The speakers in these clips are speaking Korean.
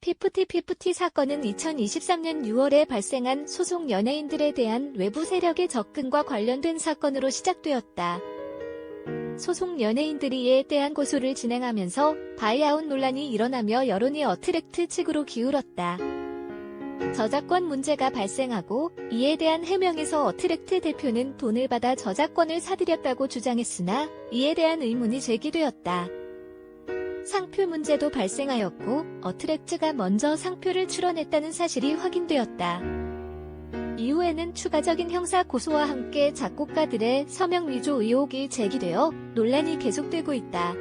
피프티피프티 사건은 2023년 6월에 발생한 소속 연예인들에 대한 외부 세력의 접근과 관련된 사건으로 시작되었다. 소속 연예인들이 이에 대한 고소를 진행하면서 바이아웃 논란이 일어나며 여론이 어트랙트 측으로 기울었다. 저작권 문제가 발생하고 이에 대한 해명에서 어트랙트 대표는 돈을 받아 저작권을 사들였다고 주장했으나 이에 대한 의문이 제기되었다. 상표 문제도 발생하였고 어트랙트가 먼저 상표를 출원했다는 사실이 확인되었다. 이후에는 추가적인 형사 고소와 함께 작곡가들의 서명 위조 의혹이 제기되어 논란이 계속되고 있다.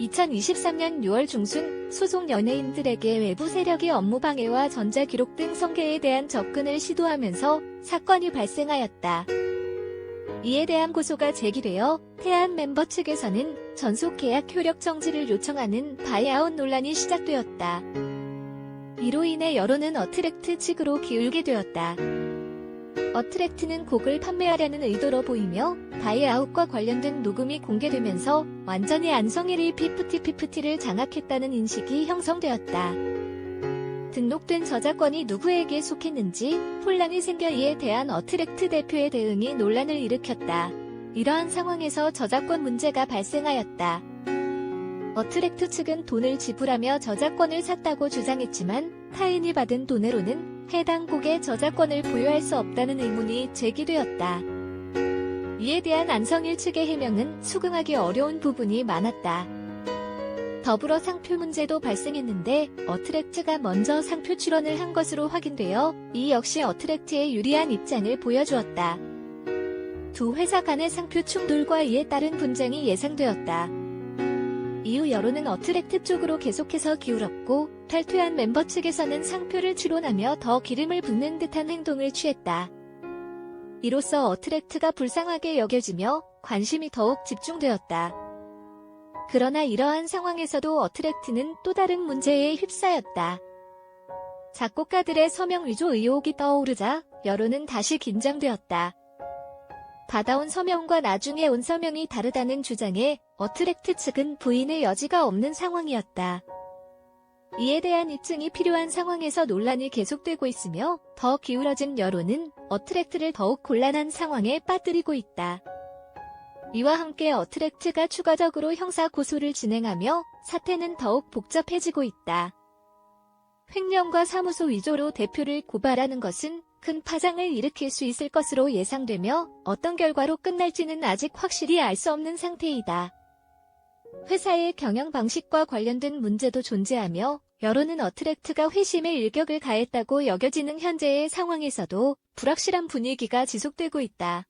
2023년 6월 중순 소속 연예인들에게 외부 세력이 업무 방해와 전자 기록 등 성계에 대한 접근을 시도하면서 사건이 발생하였다. 이에 대한 고소가 제기되어 태안 멤버 측에서는 전속 계약 효력 정지를 요청하는 바이아웃 논란이 시작되었다. 이로 인해 여론은 어트랙트 측으로 기울게 되었다. 어트랙트는 곡을 판매하려는 의도로 보이며 바이아웃과 관련된 녹음이 공개되면서 완전히 안성일이 피프티피프티를 장악했다는 인식이 형성되었다. 등록된 저작권이 누구에게 속했는지 혼란이 생겨 이에 대한 어트랙트 대표의 대응이 논란을 일으켰다. 이러한 상황에서 저작권 문제가 발생하였다. 어트랙트 측은 돈을 지불하며 저작권을 샀다고 주장했지만 타인이 받은 돈으로는 해당 곡의 저작권을 보유할 수 없다는 의문이 제기되었다. 이에 대한 안성일 측의 해명은 수긍하기 어려운 부분이 많았다. 더불어 상표 문제도 발생했는데 어트랙트가 먼저 상표 출원을 한 것으로 확인되어 이 역시 어트랙트의 유리한 입장을 보여주었다. 두 회사 간의 상표 충돌과 이에 따른 분쟁이 예상되었다. 이후 여론은 어트랙트 쪽으로 계속해서 기울었고 탈퇴한 멤버 측에서는 상표를 추론하며 더 기름을 붓는 듯한 행동을 취했다. 이로써 어트랙트가 불쌍하게 여겨지며 관심이 더욱 집중되었다. 그러나 이러한 상황에서도 어트랙트는 또 다른 문제에 휩싸였다. 작곡가들의 서명 위조 의혹이 떠오르자 여론은 다시 긴장되었다. 받아온 서명과 나중에 온 서명이 다르다는 주장에 어트랙트 측은 부인의 여지가 없는 상황이었다. 이에 대한 입증이 필요한 상황에서 논란이 계속되고 있으며 더 기울어진 여론은 어트랙트를 더욱 곤란한 상황에 빠뜨리고 있다. 이와 함께 어트랙트가 추가적으로 형사 고소를 진행하며 사태는 더욱 복잡해지고 있다. 횡령과 사무소 위조로 대표를 고발하는 것은 큰 파장을 일으킬 수 있을 것으로 예상되며 어떤 결과로 끝날지는 아직 확실히 알 수 없는 상태이다. 회사의 경영 방식과 관련된 문제도 존재하며 여론은 어트랙트가 회심의 일격을 가했다고 여겨지는 현재의 상황에서도 불확실한 분위기가 지속되고 있다.